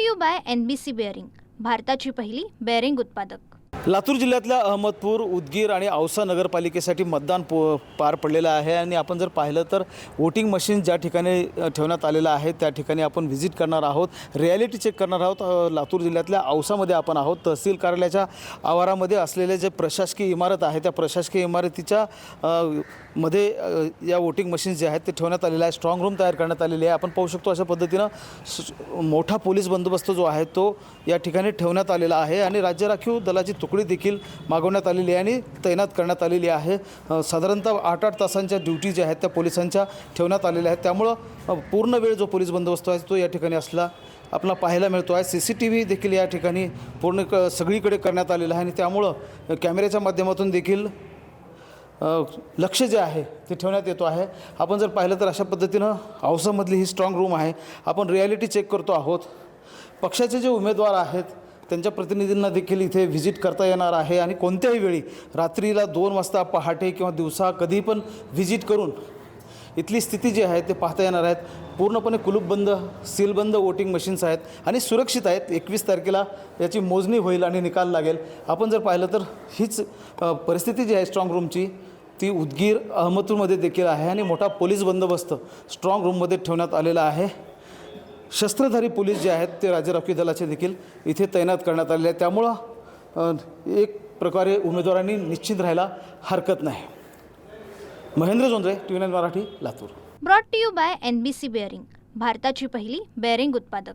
To you by N B C bearing भारताची पहिली bearing उत्पादक. लातूर जिल्ह्यातल्या अहमदपूर उदगीर आणि औसा नगरपालिकेसाठी मतदान पो पार पडलेलं आहे आणि आपण जर पाहिलं तर वोटिंग मशीन ज्या ठिकाणी ठेवण्यात आलेलं आहे त्या ठिकाणी आपण व्हिजिट करणार आहोत. रिॲलिटी चेक करणार आहोत. लातूर जिल्ह्यातल्या औसामध्ये आपण आहोत. तहसील कार्यालयाच्या आवारामध्ये असलेले जे प्रशासकीय इमारत आहे त्या प्रशासकीय इमारतीच्या मध्ये या वोटिंग मशीन जे आहेत ते ठेवण्यात आलेलं आहे. स्ट्रॉंग रूम तयार करण्यात आलेली आहे. आपण पाहू शकतो अशा पद्धतीनं मोठा पोलीस बंदोबस्त जो आहे तो या ठिकाणी ठेवण्यात आलेला आहे. आणि राज्य राखीव दलाची तुकडी देखील मागवण्यात आलेली आहे आणि तैनात करण्यात आलेली आहे. साधारणतः आठ आठ तासांच्या ड्युटी ज्या आहेत त्या पोलिसांच्या ठेवण्यात आलेल्या आहेत. त्यामुळं पूर्ण वेळ जो पोलीस बंदोबस्त आहे तो या ठिकाणी असला आपला पाहायला मिळतो आहे. सी सी टी व्ही देखील या ठिकाणी पूर्ण क सगळीकडे करण्यात आलेलं आहे आणि त्यामुळं कॅमेऱ्याच्या माध्यमातून देखील लक्ष जे आहे ते ठेवण्यात येतो आहे. आपण जर पाहिलं तर अशा पद्धतीनं औसामधली ही स्ट्रॉंग रूम आहे. आपण रिॲलिटी चेक करतो आहोत. पक्षाचे जे उमेदवार आहेत त्यांच्या प्रतिनिधींना देखील इथे व्हिजिट करता येणार आहे. आणि कोणत्याही वेळी रात्रीला दोन वाजता पहाटे किंवा दिवसा कधी पण व्हिजिट करून इथली स्थिती जी आहे ते पाहता येणार आहेत. पूर्णपणे कुलूपबंद सीलबंद वोटिंग मशीन्स आहेत आणि सुरक्षित आहेत. एकवीस तारखेला याची मोजणी होईल आणि निकाल लागेल. आपण जर पाहिलं तर हीच परिस्थिती जी आहे स्ट्रॉंग रूमची ती उदगीर अहमदपूरमध्ये देखील आहे आणि मोठा पोलीस बंदोबस्त स्ट्रॉंग रूममध्ये ठेवण्यात आलेला आहे. शस्त्रधारी पोलीस जे आहेत ते राज्य राखीव दलाचे देखील इथे तैनात करण्यात आलेले आहेत. त्यामुळं एक प्रकारे उमेदवारांनी निश्चित राहायला हरकत नाही. Mahendra Jondhre T V nine Marathi Latur. Brought to you by N B C bearing भारताची पहिली बेअरिंग उत्पादक.